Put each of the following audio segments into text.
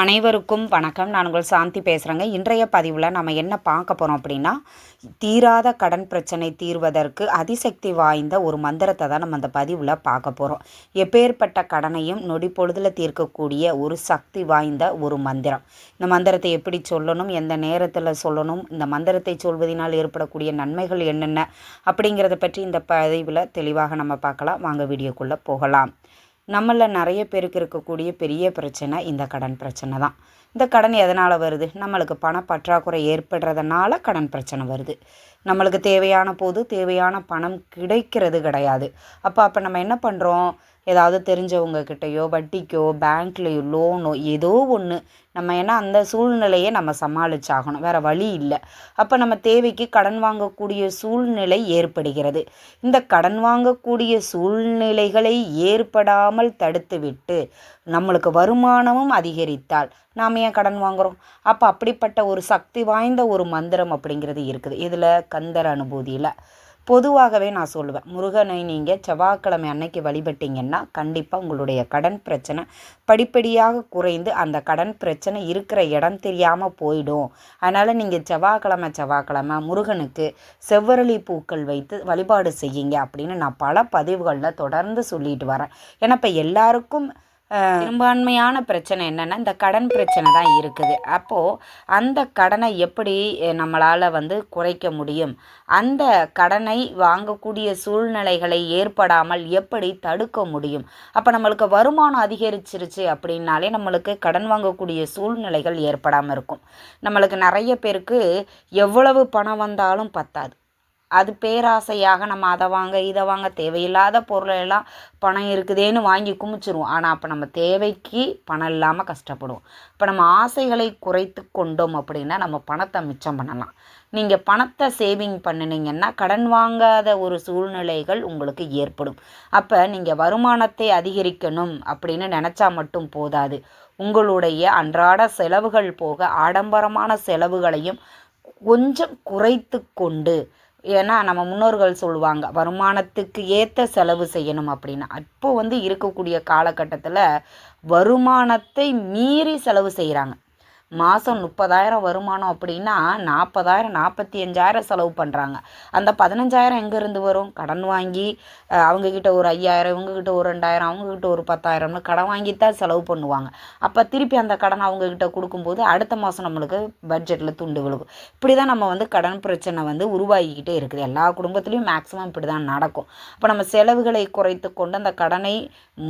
அனைவருக்கும் வணக்கம். நான் உங்கள் சாந்தி பேசுகிறேங்க இன்றைய பதிவில் நம்ம என்ன பார்க்க போகிறோம் அப்படின்னா தீராத கடன் பிரச்சனை தீர்வதற்கு அதிசக்தி வாய்ந்த ஒரு மந்திரத்தை தான் நம்ம அந்த பதிவில் பார்க்க போகிறோம் எப்பேற்பட்ட கடனையும் நொடி பொழுதில் தீர்க்கக்கூடிய ஒரு சக்தி வாய்ந்த ஒரு மந்திரம். இந்த மந்திரத்தை எப்படி சொல்லணும்? எந்த நேரத்தில் சொல்லணும்? இந்த மந்திரத்தை சொல்வதனால் ஏற்படக்கூடிய நன்மைகள் என்னென்ன? அப்படிங்கிறத பற்றி இந்த பதிவில் தெளிவாக நம்ம பார்க்கலாம். வாங்க வீடியோக்குள்ளே போகலாம். நம்மளில் நிறைய பேருக்கு இருக்கக்கூடிய பெரிய பிரச்சனை இந்த கடன் பிரச்சனை தான். இந்த கடன் எதனால் வருது? நம்மளுக்கு பண பற்றாக்குறை ஏற்படுறதுனால கடன் பிரச்சனை வருது. நம்மளுக்கு தேவையான போது தேவையான பணம் கிடைக்கிறது கிடையாது. அப்போ அப்போ நம்ம என்ன பண்ணுறோம் ஏதாவது தெரிஞ்சவங்க கிட்டேயோ வட்டிக்கோ பேங்க்லேயோ லோனோ ஏதோ ஒன்று நம்ம ஏன்னா அந்த சூழ்நிலையை நம்ம சமாளிச்சாகணும். வேறு வழி இல்லை. அப்போ நம்ம தேவைக்கு கடன் வாங்கக்கூடிய சூழ்நிலை ஏற்படுகிறது. இந்த கடன் வாங்கக்கூடிய சூழ்நிலைகளை ஏற்படாமல் தடுத்துவிட்டு நம்மளுக்கு வருமானமும் அதிகரித்தால் நாம் ஏன் கடன் வாங்குகிறோம் அப்போ அப்படிப்பட்ட ஒரு சக்தி வாய்ந்த ஒரு மந்திரம் அப்படிங்கிறது இருக்குது. இதில் கந்தர் அனுபூதியில் பொதுவாகவே நான் சொல்லுவேன் முருகனை நீங்கள் செவ்வாய்க்கிழமை அன்னைக்கு வழிபட்டீங்கன்னா கண்டிப்பாக உங்களுடைய கடன் பிரச்சனை படிப்படியாக குறைந்து அந்த கடன் பிரச்சனை இருக்கிற இடம் தெரியாமல் போயிடும். அதனால் நீங்கள் செவ்வாய்க்கிழமை செவ்வாய்க்கிழமை முருகனுக்கு செவ்வரளி பூக்கள் வைத்து வழிபாடு செய்யுங்க அப்படின்னு நான் பல பதிவுகளில் தொடர்ந்து சொல்லிட்டு வரேன். ஏன்னா இப்போ எல்லாருக்கும் பெரும்பான்மையான பிரச்சனை என்னென்னா இந்த கடன் பிரச்சனை தான் இருக்குது. அப்போது அந்த கடனை எப்படி நம்மளால் வந்து குறைக்க முடியும்? அந்த கடனை வாங்கக்கூடிய சூழ்நிலைகளை ஏற்படாமல் எப்படி தடுக்க முடியும்? அப்போ நம்மளுக்கு வருமானம் அதிகரிச்சிருச்சு அப்படின்னாலே நம்மளுக்கு கடன் வாங்கக்கூடிய சூழ்நிலைகள் ஏற்படாமல் இருக்கும். நம்மளுக்கு நிறைய பேருக்கு எவ்வளவு பணம் வந்தாலும் பத்தாது. அது பேராசையாக நம்ம அதை வாங்க இதை வாங்க தேவையில்லாத பொருளெல்லாம் பணம் இருக்குதேன்னு வாங்கி குமிச்சிருவோம். ஆனால் அப்போ நம்ம தேவைக்கு பணம் இல்லாமல் கஷ்டப்படுவோம். இப்போ நம்ம ஆசைகளை குறைத்து கொண்டோம் அப்படின்னா நம்ம பணத்தை மிச்சம் பண்ணலாம். நீங்கள் பணத்தை சேவிங் பண்ணினீங்கன்னா கடன் வாங்காத ஒரு சூழ்நிலைகள் உங்களுக்கு ஏற்படும். அப்போ நீங்கள் வருமானத்தை அதிகரிக்கணும் அப்படின்னு நினச்சா மட்டும் போதாது. உங்களுடைய அன்றாட செலவுகள் போக ஆடம்பரமான செலவுகளையும் கொஞ்சம் குறைத்து கொண்டு ஏன்னா நம்ம முன்னோர்கள் சொல்லுவாங்க வருமானத்துக்கு ஏற்ற செலவு செய்யணும் அப்படின்னு. அப்போது வந்து இருக்கக்கூடிய காலகட்டத்தில் வருமானத்தை மீறி செலவு செய்கிறாங்க மாதம் முப்பதாயிரம் வருமானம் அப்படின்னா நாற்பதாயிரம் நாற்பத்தி அஞ்சாயிரம் செலவு பண்ணுறாங்க அந்த பதினஞ்சாயிரம் எங்கேருந்து வரும்? கடன் வாங்கி அவங்கக்கிட்ட ஒரு ஐயாயிரம் இவங்கக்கிட்ட ஒரு ரெண்டாயிரம் அவங்கக்கிட்ட ஒரு பத்தாயிரம்னு கடன் வாங்கி தான் செலவு பண்ணுவாங்க. அப்போ திருப்பி அந்த கடன் அவங்கக்கிட்ட கொடுக்கும்போது அடுத்த மாதம் நம்மளுக்கு பட்ஜெட்டில் துண்டு விழுகும். இப்படி தான் நம்ம வந்து கடன் பிரச்சனை வந்து உருவாகிக்கிட்டே இருக்குது. எல்லா குடும்பத்துலேயும் மேக்ஸிமம் இப்படி தான் நடக்கும். அப்போ நம்ம செலவுகளை குறைத்து கொண்டு அந்த கடனை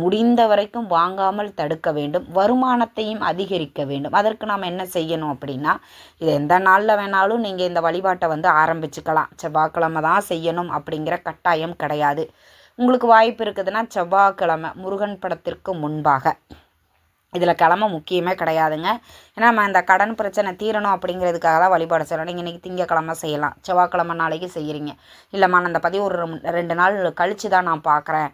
முடிந்த வரைக்கும் வாங்காமல் தடுக்க வேண்டும். வருமானத்தையும் அதிகரிக்க வேண்டும். அதற்கு நாம் என்ன செய்யணும் அப்படின்னா இது எந்த நாளில் வேணாலும் நீங்கள் இந்த வழிபாட்டை வந்து ஆரம்பிச்சுக்கலாம். செவ்வாய்க்கிழமை தான் செய்யணும் அப்படிங்கிற கட்டாயம் கிடையாது. உங்களுக்கு வாய்ப்பு இருக்குதுன்னா செவ்வாய்க்கிழமை முருகன் படத்திற்கு முன்பாக. இதில் கிழமை முக்கியமே கிடையாதுங்க. ஏன்னா நம்ம இந்த கடன் பிரச்சனை தீரணும் அப்படிங்கிறதுக்காக தான் வழிபாடு செய்யலாம் நீங்கள் இன்றைக்கி திங்கக்கிழமை செய்யலாம். செவ்வாய்க்கிழமை நாளைக்கு செய்கிறீங்க இல்லைம்மா நான் அந்த பதிவு ஒரு ரெண்டு நாள் கழித்து தான் நான் பார்க்குறேன்.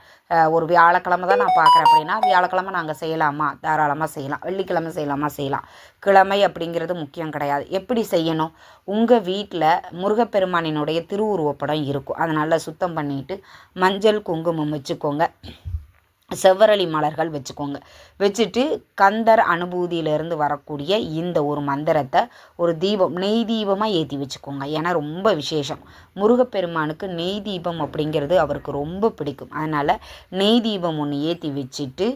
ஒரு வியாழக்கிழமை தான் நான் பார்க்குறேன் அப்படின்னா வியாழக்கிழமை நாங்கள் செய்யலாமா? தாராளமாக செய்யலாம். வெள்ளிக்கிழமை செய்யலாமா? செய்யலாம். கிழமை அப்படிங்கிறது முக்கியம் கிடையாது. எப்படி செய்யணும்? உங்கள் வீட்டில் முருகப்பெருமானினுடைய திருவுருவப்படம் இருக்கும். அதை நல்லா சுத்தம் பண்ணிவிட்டு மஞ்சள் குங்குமம் வச்சுக்கோங்க. செவ்வரளி மலர்கள் வச்சுக்கோங்க. வச்சுட்டு கந்தர் அனுபூதியிலேருந்து வரக்கூடிய இந்த ஒரு மந்திரத்தை ஒரு தீபம் நெய் தீபமாக ஏற்றி வச்சுக்கோங்க. ஏன்னா ரொம்ப விசேஷம். முருகப்பெருமானுக்கு நெய் தீபம் அப்படிங்கிறது அவருக்கு ரொம்ப பிடிக்கும். அதனால் நெய் தீபம் ஒன்று ஏற்றி வச்சுட்டு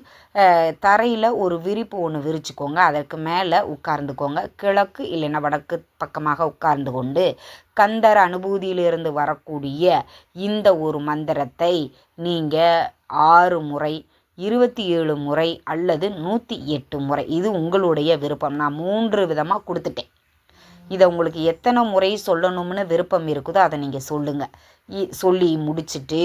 தரையில் ஒரு விரிப்பு ஒன்று விரிச்சுக்கோங்க. அதற்கு மேலே உட்கார்ந்துக்கோங்க. கிழக்கு இல்லைன்னா வடக்கு பக்கமாக உட்கார்ந்து கொண்டு கந்தர் அனுபூதியிலிருந்து வரக்கூடிய இந்த ஒரு மந்திரத்தை நீங்கள் ஆறு முறை இருபத்தி ஏழு முறை அல்லது நூற்றி எட்டு முறை. இது உங்களுடைய விருப்பம். நான் மூன்று விதமாக கொடுத்துட்டேன். இதை உங்களுக்கு எத்தனை முறை சொல்லணும்னு விருப்பம் இருக்குதோ அதை நீங்கள் சொல்லுங்கள் சொல்லி முடிச்சுட்டு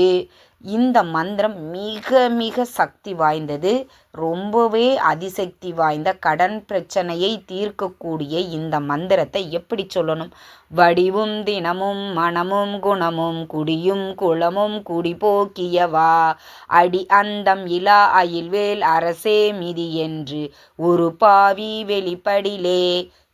இந்த மந்திரம் மிக மிக சக்தி வாய்ந்தது ரொம்பவே அதிசக்தி வாய்ந்த கடன் பிரச்சனையை தீர்க்கக்கூடிய இந்த மந்திரத்தை எப்படி சொல்லணும்? வடிவும் தினமும் மனமும் குணமும் குடியும் குளமும் குடி போக்கியவா? அடி அந்தம் இலா அயில்வேல் அரசே மிதி என்று ஒரு பாவி வெளிப்படிலே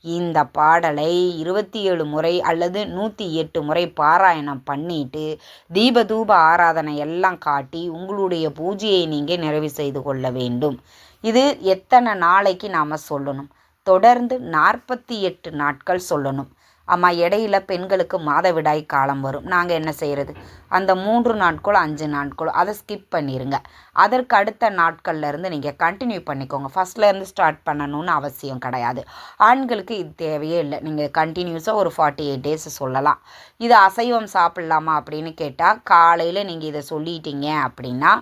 இந்த பாடலை இருபத்தி ஏழு முறை அல்லது நூற்றி எட்டு முறை பாராயணம் பண்ணிட்டு தீபதூப ஆராதனை எல்லாம் காட்டி உங்களுடைய பூஜையை நீங்கள் நிறைவு செய்து கொள்ள வேண்டும். இது எத்தனை நாளைக்கு நாம் சொல்லணும்? தொடர்ந்து நாற்பத்தி எட்டு நாட்கள் சொல்லணும். அம்மா இடையில பெண்களுக்கு மாதவிடாய் காலம் வரும். நாங்கள் என்ன செய்கிறது அந்த மூன்று நாட்களோ அஞ்சு நாட்களோ அதை ஸ்கிப் பண்ணிடுங்க அதற்கு அடுத்த நாட்கள்லேருந்து நீங்கள் கண்டினியூ பண்ணிக்கோங்க. ஃபஸ்ட்லேருந்து ஸ்டார்ட் பண்ணணும்னு அவசியம் கிடையாது. ஆண்களுக்கு இது தேவையே இல்லை. நீங்கள் கண்டினியூஸாக ஒரு ஃபார்ட்டி எயிட் டேஸ் சொல்லலாம். இது அசைவம் சாப்பிட்லாமா அப்படின்னு கேட்டால் காலையில் நீங்கள் இதை சொல்லிட்டீங்க அப்படின்னா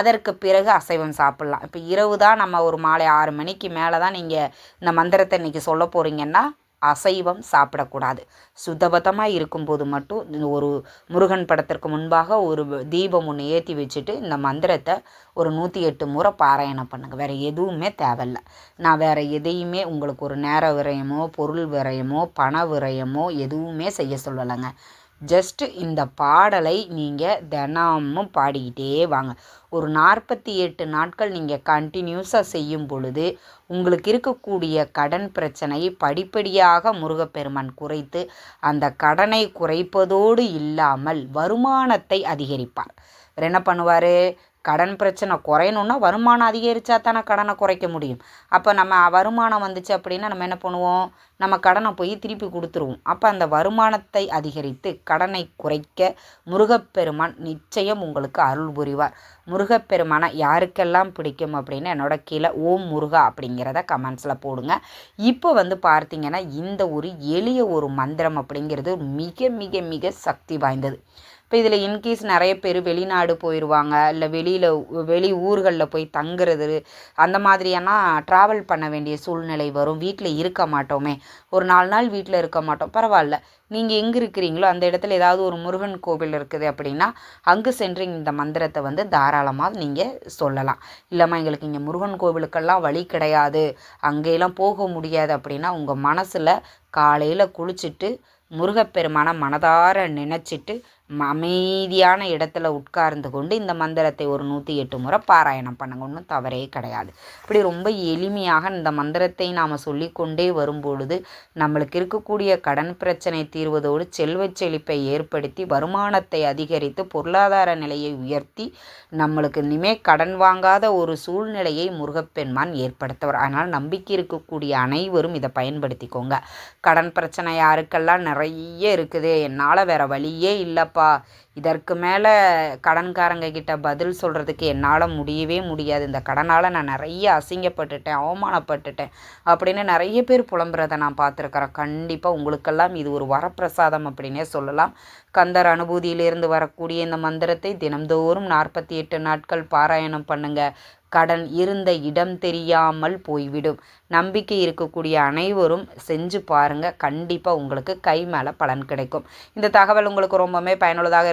அதற்கு பிறகு அசைவம் சாப்பிட்லாம். இப்போ இரவு தான் நம்ம ஒரு மாலை ஆறு மணிக்கு மேலே தான் நீங்கள் இந்த மந்திரத்தை இன்றைக்கி சொல்ல போகிறீங்கன்னா அசைவம் சாப்பிடக்கூடாது. சுத்தபத்தமாக இருக்கும்போது மட்டும் இந்த ஒரு முருகன் படத்திற்கு முன்பாக ஒரு தீபம் ஒன்று ஏற்றி வச்சுட்டு இந்த மந்திரத்தை ஒரு நூற்றி எட்டு முறை பாராயணம் பண்ணுங்கள் வேறு எதுவுமே தேவையில்ல. நான் வேறு எதையுமே உங்களுக்கு ஒரு நேர விரயமோ பொருள் விரயமோ பண விரயமோ எதுவுமே செய்ய சொல்லலைங்க. ஜஸ்ட்டு இந்த பாடலை நீங்கள் தினமும் பாடிக்கிட்டே வாங்க. ஒரு நாற்பத்தி எட்டு நாட்கள் நீங்கள் கண்டினியூஸாக செய்யும் பொழுது உங்களுக்கு இருக்கக்கூடிய கடன் பிரச்சனையை படிப்படியாக முருகப்பெருமான் குறைத்து அந்த கடனை குறைப்பதோடு இல்லாமல் வருமானத்தை அதிகரிப்பார். அவர் என்ன பண்ணுவார்? கடன் பிரச்சனை குறையணுன்னா வருமானம் அதிகரித்தா தானே கடனை குறைக்க முடியும். அப்போ நம்ம வருமானம் வந்துச்சு அப்படின்னா நம்ம என்ன பண்ணுவோம்? நம்ம கடனை போய் திருப்பி கொடுத்துருவோம். அப்போ அந்த வருமானத்தை அதிகரித்து கடனை குறைக்க முருகப்பெருமான் நிச்சயம் உங்களுக்கு அருள் புரிவார். முருகப்பெருமானை யாருக்கெல்லாம் பிடிக்கும் அப்படின்னு என்னோட கீழே ஓம் முருகா அப்படிங்கிறத கமெண்ட்ஸில் போடுங்க. இப்போ வந்து பார்த்தீங்கன்னா இந்த ஒரு எளிய ஒரு மந்திரம் அப்படிங்கிறது மிக மிக மிக சக்தி வாய்ந்தது. இப்போ இதில் இன்கேஸ் நிறைய பேர் வெளிநாடு போயிடுவாங்க இல்லை வெளியில் வெளி ஊர்களில் போய் தங்குறது அந்த மாதிரியெல்லாம் ட்ராவல் பண்ண வேண்டிய சூழ்நிலை வரும். வீட்டில் இருக்க மாட்டோமே. ஒரு நாலு நாள் வீட்டில் இருக்க மாட்டோம். பரவாயில்ல. நீங்கள் எங்கே இருக்கிறீங்களோ அந்த இடத்துல ஏதாவது ஒரு முருகன் கோவில் இருக்குது அப்படின்னா அங்கு சென்று இந்த மந்திரத்தை வந்து தாராளமாக நீங்கள் சொல்லலாம். இல்லைம்மா எங்களுக்கு இங்கே முருகன் கோவிலுக்கெல்லாம் வழி கிடையாது. அங்கேயெல்லாம் போக முடியாது அப்படின்னா உங்கள் மனசில் காலையில் குளிச்சுட்டு முருகப்பெருமானை மனதார நினச்சிட்டு அமைதியான இடத்துல உட்கார்ந்து கொண்டு இந்த மந்திரத்தை ஒரு நூற்றி எட்டு முறை பாராயணம் பண்ணுங்க. ஒன்றும் தவறே கிடையாது. இப்படி ரொம்ப எளிமையாக இந்த மந்திரத்தை நாம் சொல்லிக்கொண்டே வரும்பொழுது நம்மளுக்கு இருக்கக்கூடிய கடன் பிரச்சனை தீர்வதோடு செல்வ செழிப்பை ஏற்படுத்தி வருமானத்தை அதிகரித்து பொருளாதார நிலையை உயர்த்தி நம்மளுக்கு இனிமே கடன் வாங்காத ஒரு சூழ்நிலையை முருகப்பெண்மான் ஏற்படுத்தவர். அதனால் நம்பிக்கை இருக்கக்கூடிய அனைவரும் இதை பயன்படுத்திக்கோங்க. கடன் பிரச்சனை யாருக்கெல்லாம் நிறைய இருக்குது என்னால் வேறு வழியே இல்லைப்பா இல்லைப்பா இதற்கு மேலே கடன்காரங்க கிட்ட பதில் சொல்கிறதுக்கு என்னால் முடியவே முடியாது. இந்த கடனால் நான் நிறைய அசிங்கப்பட்டுட்டேன் அவமானப்பட்டுட்டேன் அப்படின்னு நிறைய பேர் புலம்புறதை நான் பார்த்துருக்குறேன். கண்டிப்பாக உங்களுக்கெல்லாம் இது ஒரு வரப்பிரசாதம் அப்படின்னே சொல்லலாம். கந்தர் அனுபூதியிலிருந்து வரக்கூடிய இந்த மந்திரத்தை தினம்தோறும் நாற்பத்தி எட்டு நாட்கள் பாராயணம் பண்ணுங்கள் கடன் இருந்த இடம் தெரியாமல் போய்விடும். நம்பிக்கை இருக்கக்கூடிய அனைவரும் செஞ்சு பாருங்கள் கண்டிப்பாக உங்களுக்கு கை மேலே பலன் கிடைக்கும். இந்த தகவல் உங்களுக்கு ரொம்பவுமே பயனுள்ளதாக